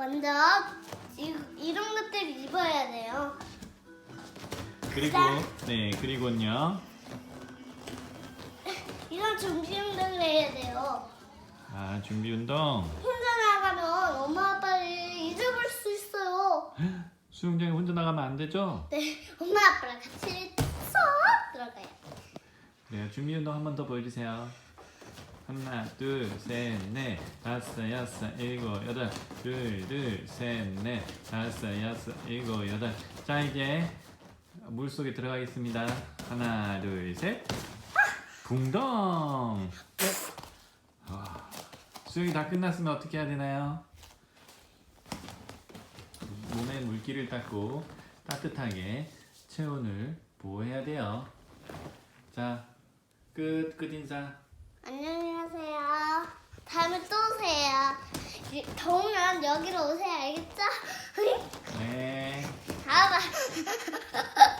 먼저 이, 이런 것들 입어야 돼요. 그리고 네 그리고는요. 이런 준비 운동을 해야 돼요. 아 준비 운동. 혼자 나가면 엄마 아빠를 잊어버릴 수 있어요. 수영장에 혼자 나가면 안 되죠? 네, 엄마 아빠랑 같이 쏙 들어가요. 네 준비 운동 한 번 더 보여주세요. 하나, 둘, 셋, 넷, 다섯, 여섯, 일곱, 여덟, 둘, 둘, 셋, 넷, 다섯, 여섯, 일곱, 여덟. 자 이제 물 속에 들어가겠습니다. 하나, 둘, 셋. 붕덩. 와, 수영이 다 끝났으면 어떻게 해야 되나요? 몸에 물기를 닦고 따뜻하게 체온을 보호해야 돼요. 자, 끝, 끝 인사. 안녕 더우면 여기로 오세요, 알겠죠? 네. 다음 봐.